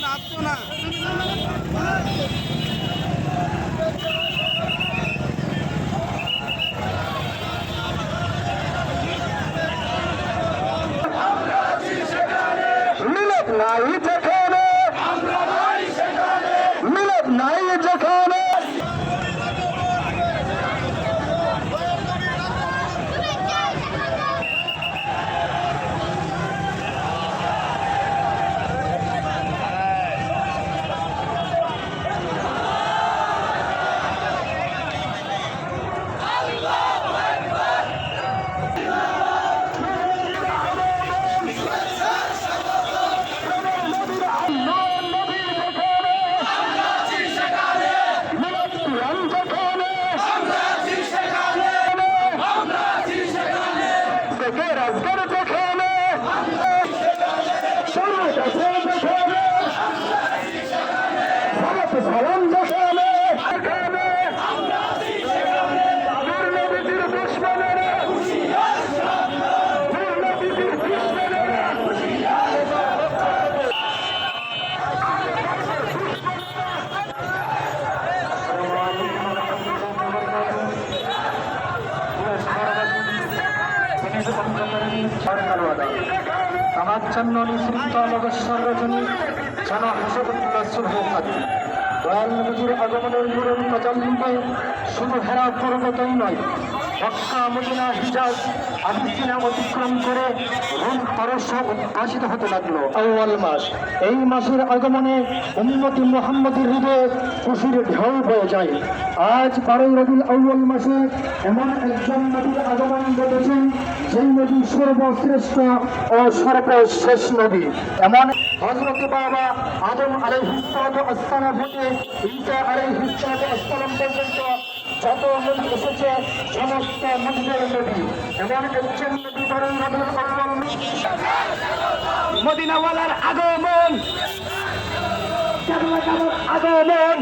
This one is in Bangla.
না অতিক্রম করে পারস্য হতে লাগল মাস। এই মাসের আগমনে উন্নতি মোহাম্মদের হৃদয়ে খুশির ঢেউ বয়ে যায়। আজ বারোই রবিউল আউয়াল মাসে এমন একজন নবীর আগমন ঘটেছেন সেই নবী সর্বশ্রেষ্ঠ ও সর্বশেষ নবী এমন হজরত বাবা আদম আলাইহিসসালাম হতে ঈসা আলাইহিসসালাম পর্যন্ত যত নবী এসেছে, সমস্ত নবীদের নবী এমন একজন নবী আউয়াল মদিনাওয়ালার আগমন। আগমন।